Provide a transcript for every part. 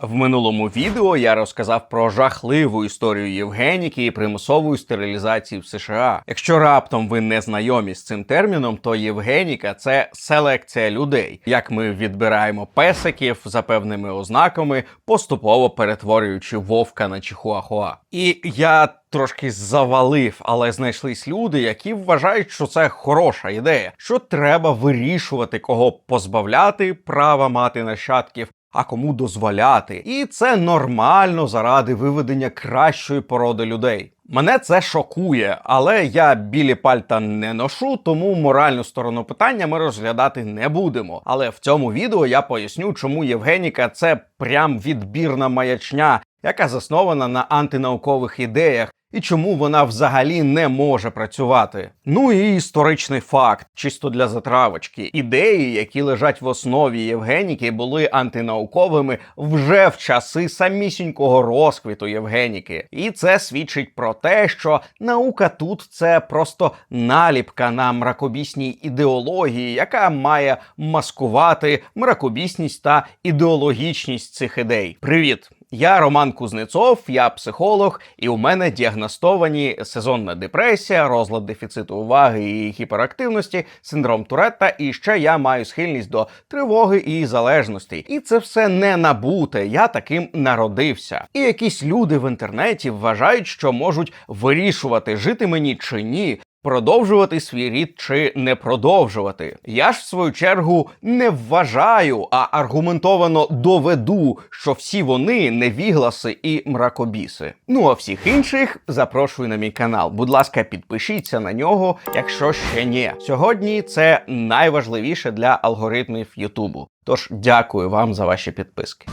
В минулому відео я розказав про жахливу історію Євгеніки і примусової стерилізації в США. Якщо раптом ви не знайомі з цим терміном, то Євгеніка це селекція людей, як ми відбираємо песиків за певними ознаками, поступово перетворюючи вовка на чихуахуа. І я трошки завалив, але знайшлись люди, які вважають, що це хороша ідея, що треба вирішувати, кого позбавляти права мати нащадків а кому дозволяти. І це нормально заради виведення кращої породи людей. Мене це шокує, але я білі пальта не ношу, тому моральну сторону питання ми розглядати не будемо. Але в цьому відео я поясню, чому Євгеніка це прям відбірна маячня, яка заснована на антинаукових ідеях, і чому вона взагалі не може працювати. Ну і історичний факт, чисто для затравочки. Ідеї, які лежать в основі Євгеніки, були антинауковими вже в часи самісінького розквіту Євгеніки. І це свідчить про те, що наука тут це просто наліпка на мракобісній ідеології, яка має маскувати мракобісність та ідеологічність цих ідей. Привіт! Я Роман Кузнецов, я психолог, і у мене діагностовані сезонна депресія, розлад дефіциту уваги і гіперактивності, синдром Туретта, і ще я маю схильність до тривоги і залежності. І це все не набуте. Я таким народився. І якісь люди в інтернеті вважають, що можуть вирішувати, жити мені чи ні, продовжувати свій рід чи не продовжувати. Я ж в свою чергу не вважаю, а аргументовано доведу, що всі вони невігласи і мракобіси. Ну а всіх інших запрошую на мій канал. Будь ласка, підпишіться на нього, якщо ще ні. Сьогодні це найважливіше для алгоритмів Ютубу. Тож дякую вам за ваші підписки.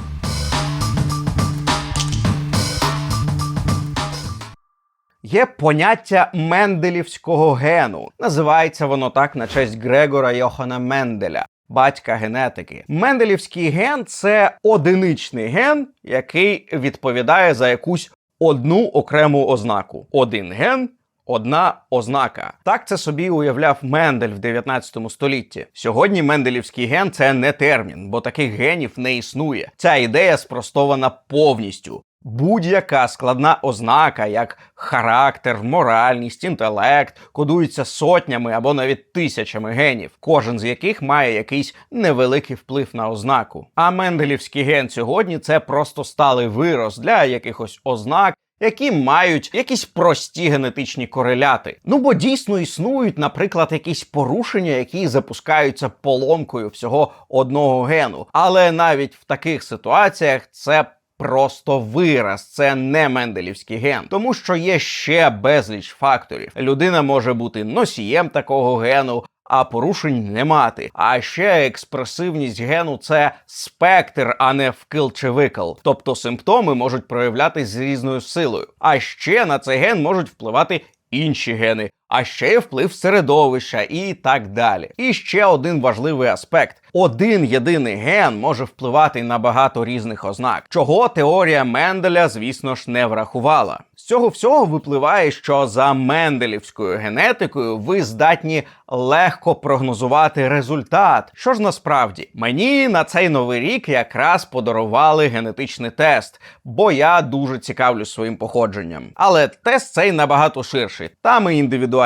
Є поняття менделівського гену. Називається воно так на честь Грегора Йохана Менделя. Батька генетики. Менделівський ген це одиничний ген, який відповідає за якусь одну окрему ознаку. Один ген. Одна ознака. Так це собі уявляв Мендель в 19 столітті. Сьогодні Менделівський ген це не термін, бо таких генів не існує. Ця ідея спростована повністю. Будь-яка складна ознака, як характер, моральність, інтелект, кодується сотнями або навіть тисячами генів, кожен з яких має якийсь невеликий вплив на ознаку. А Менделівський ген сьогодні це просто сталий вирос для якихось ознак. Які мають якісь прості генетичні кореляти. Ну бо дійсно існують, наприклад, якісь порушення, які запускаються поломкою всього одного гену. Але навіть в таких ситуаціях це просто вираз, це не менделівський ген, тому що є ще безліч факторів. Людина може бути носієм такого гену. А порушень не мати. А ще експресивність гену це спектр, а не вкил чи викил. Тобто симптоми можуть проявлятися з різною силою. А ще на цей ген можуть впливати інші гени, а ще є вплив середовища і так далі. І ще один важливий аспект: один єдиний ген може впливати на багато різних ознак, чого теорія Менделя, звісно ж, не врахувала. З цього всього випливає, що за менделівською генетикою ви здатні легко прогнозувати результат. Що ж насправді мені на цей новий рік якраз подарували генетичний тест, бо я дуже цікавлюсь своїм походженням. Але тест цей набагато ширший. Там і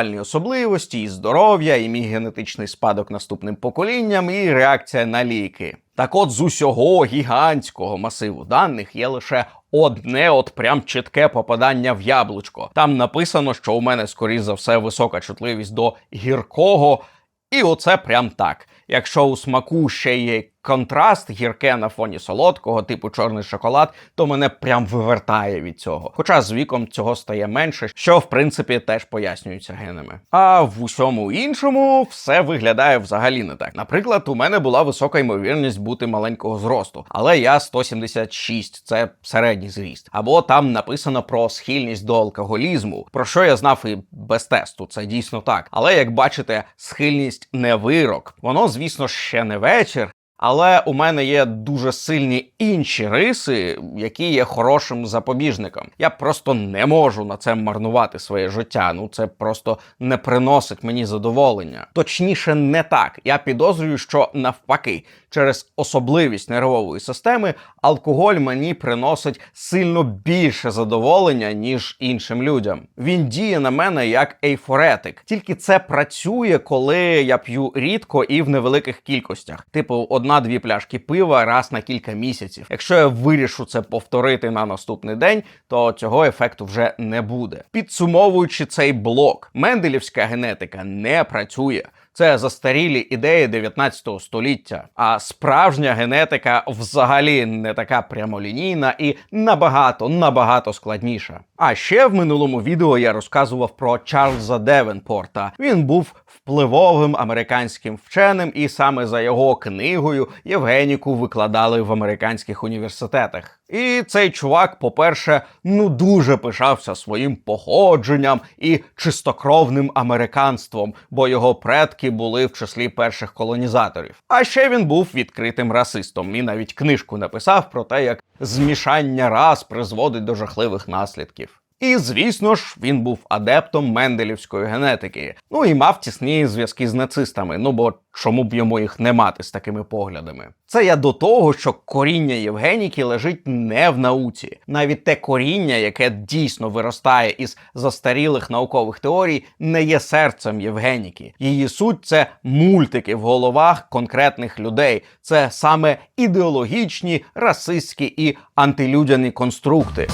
індивідуальні особливості, і здоров'я, і мій генетичний спадок наступним поколінням, і реакція на ліки. Так от з усього гігантського масиву даних є лише одне, от прям чітке попадання в яблучко. Там написано, що у мене, скоріш за все, висока чутливість до гіркого, і оце прям так. Якщо у смаку ще є контраст гірке на фоні солодкого, типу чорний шоколад, то мене прям вивертає від цього. Хоча з віком цього стає менше, що в принципі теж пояснюється генами. А в усьому іншому все виглядає взагалі не так. Наприклад, у мене була висока ймовірність бути маленького зросту, але я 176, це середній зріст. Або там написано про схильність до алкоголізму, про що я знав і без тесту. Це дійсно так. Але як бачите, схильність не вирок. Воно, звісно, ще не вечір. Але у мене є дуже сильні інші риси, які є хорошим запобіжником. Я просто не можу на це марнувати своє життя. Ну це просто не приносить мені задоволення. Точніше, не так. Я підозрюю, що навпаки, через особливість нервової системи алкоголь мені приносить сильно більше задоволення, ніж іншим людям. Він діє на мене як ейфоретик, тільки це працює, коли я п'ю рідко і в невеликих кількостях, типу одна-дві пляшки пива раз на кілька місяців. Якщо я вирішу це повторити на наступний день, то цього ефекту вже не буде. Підсумовуючи цей блок, менделівська генетика не працює. Це застарілі ідеї 19 століття. А справжня генетика взагалі не така прямолінійна і набагато набагато складніша. А ще в минулому відео я розказував про Чарльза Девенпорта. Він був впливовим американським вченим, і саме за його книгою Євгеніку викладали в американських університетах. І цей чувак, по-перше, ну дуже пишався своїм походженням і чистокровним американством, бо його предки були в числі перших колонізаторів. А ще він був відкритим расистом і навіть книжку написав про те, як змішання рас призводить до жахливих наслідків. І звісно ж, він був адептом менделівської генетики. Ну і мав тісні зв'язки з нацистами. Ну бо чому б йому їх не мати з такими поглядами? Це я до того, що коріння Євгеніки лежить не в науці. Навіть те коріння, яке дійсно виростає із застарілих наукових теорій, не є серцем Євгеніки. Її суть це мультики в головах конкретних людей. Це саме ідеологічні, расистські і антилюдяні конструкти.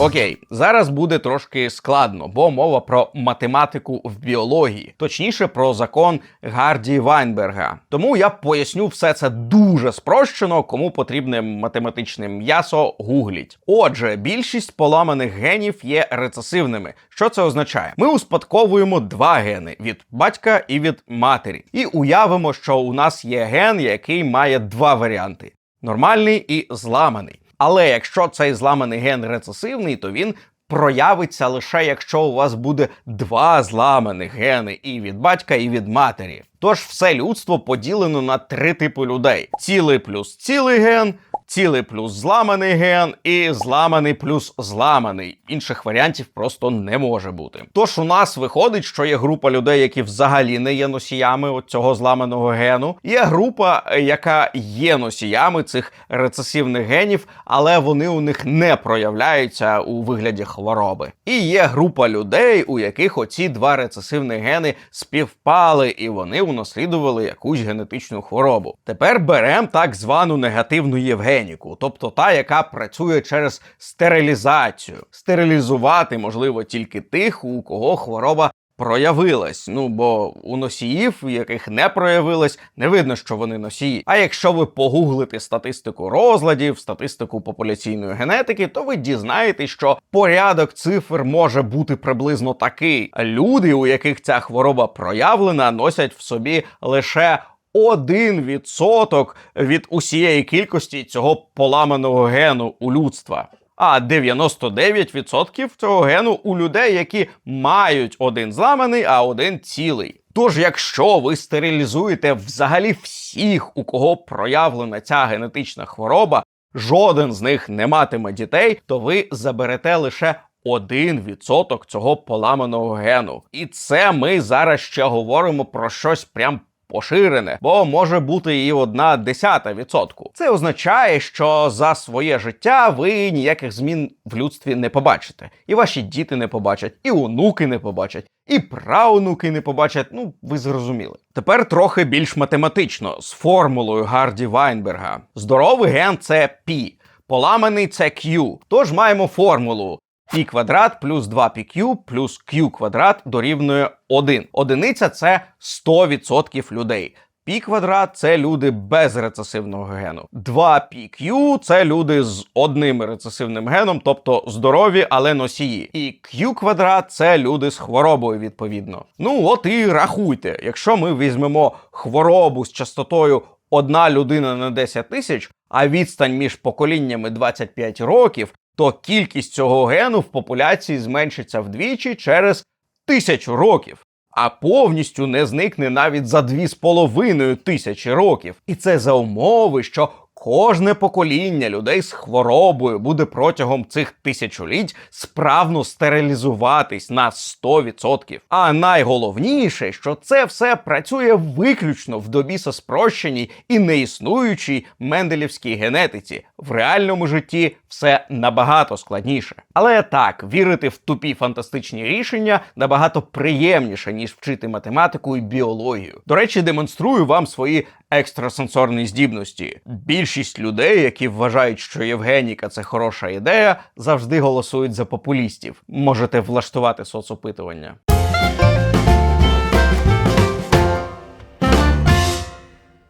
Окей, зараз буде трошки складно, бо мова про математику в біології, точніше про закон Гарді Вайнберга. Тому я поясню все це дуже спрощено, кому потрібне математичне м'ясо, гугліть. Отже, більшість поламаних генів є рецесивними. Що це означає? Ми успадковуємо два гени від батька і від матері, і уявимо, що у нас є ген, який має два варіанти: нормальний і зламаний. Але якщо цей зламаний ген рецесивний, то він проявиться лише якщо у вас буде два зламаних гени і від батька, і від матері. Тож все людство поділено на три типи людей: цілий плюс цілий ген, цілий плюс зламаний ген і зламаний плюс зламаний. Інших варіантів просто не може бути. Тож у нас виходить, що є група людей, які взагалі не є носіями цього зламаного гену. Є група, яка є носіями цих рецесивних генів, але вони у них не проявляються у вигляді хвороби. І є група людей, у яких оці два рецесивні гени співпали, і вони унаслідували якусь генетичну хворобу. Тепер беремо так звану негативну Євгеніку, тобто та, яка працює через стерилізацію. Стерилізувати можливо тільки тих, у кого хвороба. Проявилась, ну бо у носіїв, у яких не проявилась, не видно, що вони носії. А якщо ви погуглите статистику розладів, статистику популяційної генетики, то ви дізнаєтесь, що порядок цифр може бути приблизно такий. Люди, у яких ця хвороба проявлена, носять в собі лише 1% від усієї кількості цього поламаного гену у людства. А 99% цього гену у людей, які мають один зламаний, а один цілий. Тож, якщо ви стерилізуєте взагалі всіх, у кого проявлена ця генетична хвороба, жоден з них не матиме дітей, то ви заберете лише 1% цього поламаного гену. І це ми зараз ще говоримо про щось прям поширене, бо може бути і одна десята відсотку. Це означає, що за своє життя ви ніяких змін в людстві не побачите, і ваші діти не побачать, і онуки не побачать, і правонуки не побачать. Ну, ви зрозуміли. Тепер трохи більш математично з формулою Гарді Вайнберга. Здоровий ген це пі. Поламаний це Q. Тож маємо формулу пі квадрат плюс 2pq плюс q квадрат дорівнює 1. Одиниця це 100% людей. Пі квадрат це люди без рецесивного гену. 2pq це люди з одним рецесивним геном, тобто здорові, але носії. І q квадрат це люди з хворобою, відповідно. Ну от і рахуйте, якщо ми візьмемо хворобу з частотою одна людина на 10 тисяч, а відстань між поколіннями 25 років, то кількість цього гену в популяції зменшиться вдвічі через тисячу років. а повністю не зникне навіть за дві з половиною тисячі років. І це за умови, що кожне покоління людей з хворобою буде протягом цих тисячоліть справно стерилізуватись на 100%. А найголовніше, що це все працює виключно в добіса спрощеній і неіснуючій менделівській генетиці. В реальному житті все набагато складніше. Але так, вірити в тупі фантастичні рішення набагато приємніше, ніж вчити математику і біологію. До речі, демонструю вам свої екстрасенсорні здібності. Більшість людей, які вважають, що Євгеніка це хороша ідея, завжди голосують за популістів. Можете влаштувати соцопитування.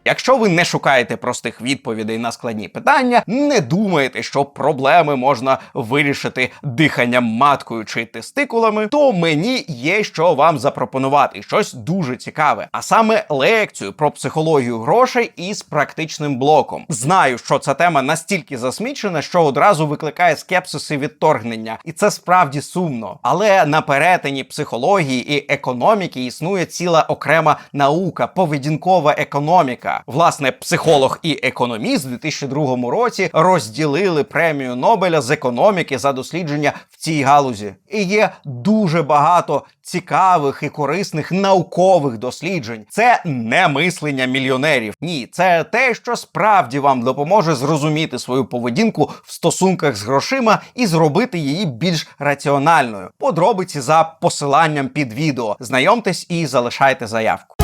Якщо ви не шукаєте простих відповідей на складні питання, не думаєте, що проблеми можна вирішити диханням маткою чи тестикулами, то мені є що вам запропонувати щось дуже цікаве, а саме лекцію про психологію грошей із практичним блоком. Знаю, що ця тема настільки засмічена, що одразу викликає скепсис і відторгнення, і це справді сумно. Але на перетині психології і економіки існує ціла окрема наука, поведінкова економіка. Власне, психолог і економіст у 2002 році розділили премію Нобеля з економіки за дослідження в цій галузі. І є дуже багато цікавих і корисних наукових досліджень. Це не мислення мільйонерів. Ні, це те, що справді вам допоможе зрозуміти свою поведінку в стосунках з грошима і зробити її більш раціональною. Подробиці за посиланням під відео. Знайомтесь і залишайте заявку.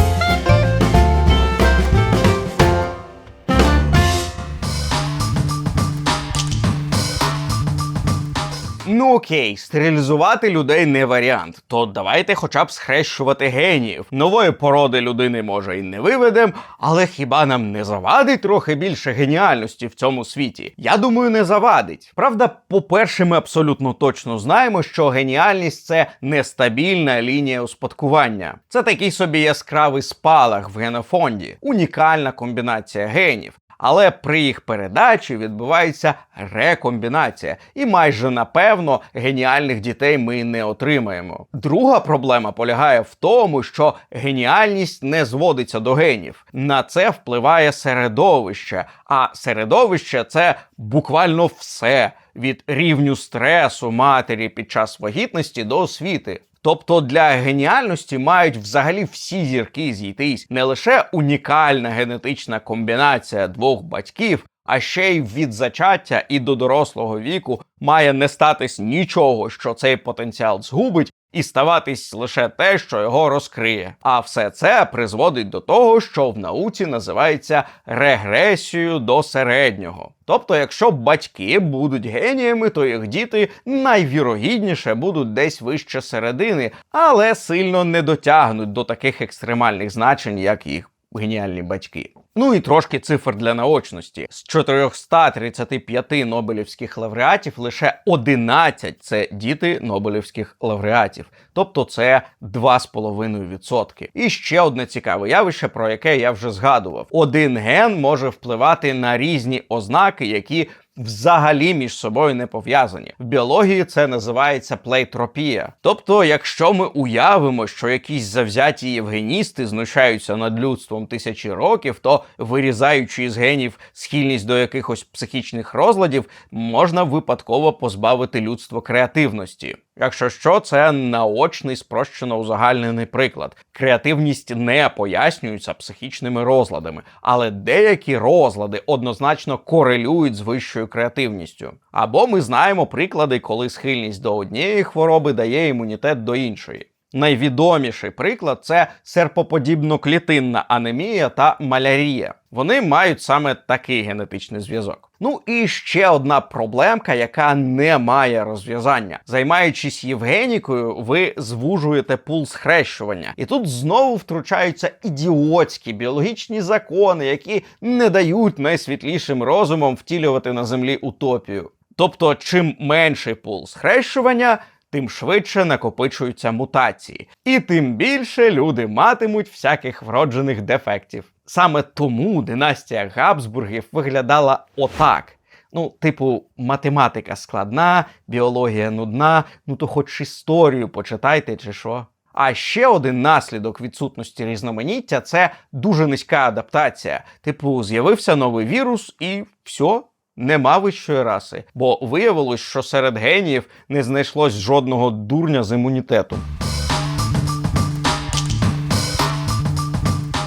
Ну окей, стерилізувати людей не варіант. То давайте хоча б схрещувати геніїв. Нової породи людини може і не виведем, але хіба нам не завадить трохи більше геніальності в цьому світі? Я думаю, не завадить. Правда, по-перше, ми абсолютно точно знаємо, що геніальність це нестабільна лінія успадкування. Це такий собі яскравий спалах в генофонді, унікальна комбінація генів. Але при їх передачі відбувається рекомбінація, і майже напевно геніальних дітей ми не отримаємо. Друга проблема полягає в тому, що геніальність не зводиться до генів. На це впливає середовище, а середовище це буквально все від рівню стресу матері під час вагітності до освіти. Тобто для геніальності мають взагалі всі зірки зійтись. Не лише унікальна генетична комбінація двох батьків, а ще й від зачаття і до дорослого віку має не статись нічого, що цей потенціал згубить, і ставатись лише те, що його розкриє. А все це призводить до того, що в науці називається регресією до середнього. Тобто, якщо батьки будуть геніями, то їх діти найвірогідніше будуть десь вище середини, але сильно не дотягнуть до таких екстремальних значень, як їх геніальні батьки. Ну і трошки цифр для наочності. З 435 Нобелівських лауреатів лише 11 – це діти Нобелівських лауреатів. Тобто це 2,5%. І ще одне цікаве явище, про яке я вже згадував: один ген може впливати на різні ознаки, які взагалі між собою не пов'язані. В біології це називається плейтропія. Тобто, якщо ми уявимо, що якісь завзяті євгеністи знущаються над людством тисячі років, то вирізаючи із генів схильність до якихось психічних розладів, можна випадково позбавити людство креативності. Якщо що, це наочний спрощено узагальнений приклад. Креативність не пояснюється психічними розладами, але деякі розлади однозначно корелюють з вищою креативністю. Або ми знаємо приклади, коли схильність до однієї хвороби дає імунітет до іншої. Найвідоміший приклад це серпоподібно-клітинна анемія та малярія. Вони мають саме такий генетичний зв'язок. Ну і ще одна проблемка, яка не має розв'язання. Займаючись Євгенікою, ви звужуєте пул схрещування. І тут знову втручаються ідіотські біологічні закони, які не дають найсвітлішим розумом втілювати на землі утопію. Тобто, чим менший пул схрещування, тим швидше накопичуються мутації, і тим більше люди матимуть всяких вроджених дефектів. Саме тому династія Габсбургів виглядала отак. Ну, типу, математика складна, біологія нудна, ну то хоч історію почитайте чи що. А ще один наслідок відсутності різноманіття це дуже низька адаптація. Типу, з'явився новий вірус і все. Нема вищої раси, бо виявилось, що серед геніїв не знайшлось жодного дурня з імунітетом.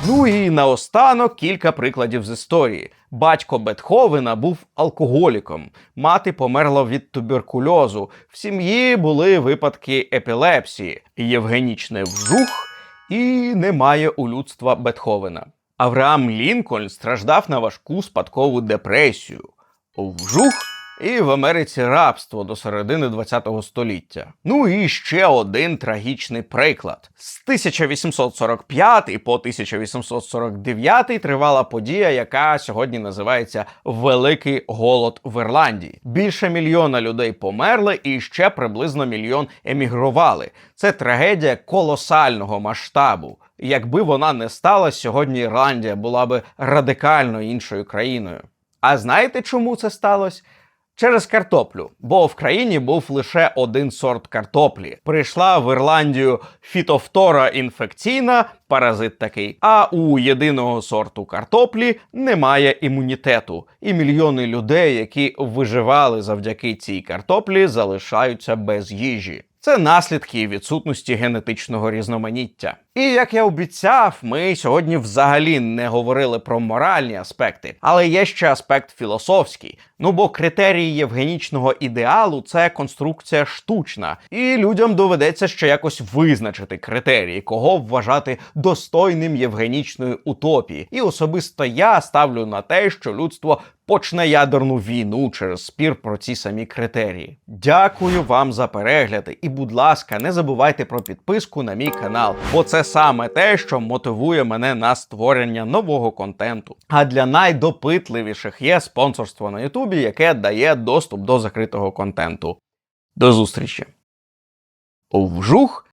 Ну і наостанок кілька прикладів з історії. Батько Бетховена був алкоголіком, мати померла від туберкульозу. В сім'ї були випадки епілепсії, євгенічний вжух і немає у людства Бетховена. Авраам Лінкольн страждав на важку спадкову депресію. Вжух і в Америці рабство до середини ХХ століття. Ну і ще один трагічний приклад. З 1845 по 1849 тривала подія, яка сьогодні називається Великий голод в Ірландії. Більше мільйона людей померли, і ще приблизно мільйон емігрували. Це трагедія колосального масштабу. Якби вона не сталася, сьогодні Ірландія була би радикально іншою країною. А знаєте, чому це сталося? Через картоплю, бо в країні був лише один сорт картоплі. Прийшла в Ірландію фітофтора інфекційна, паразит такий. А у єдиного сорту картоплі немає імунітету, і мільйони людей, які виживали завдяки цій картоплі, залишаються без їжі. Це наслідки відсутності генетичного різноманіття. І як я обіцяв, ми сьогодні взагалі не говорили про моральні аспекти, але є ще аспект філософський. Ну бо критерії євгенічного ідеалу це конструкція штучна, і людям доведеться ще якось визначити критерії, кого вважати достойним євгенічної утопії. І особисто я ставлю на те, що людство почне ядерну війну через спір про ці самі критерії. Дякую вам за перегляди, і, будь ласка, не забувайте про підписку на мій канал, бо це саме те, що мотивує мене на створення нового контенту. А для найдопитливіших є спонсорство на Ютубі, яке дає доступ до закритого контенту. До зустрічі! Вжух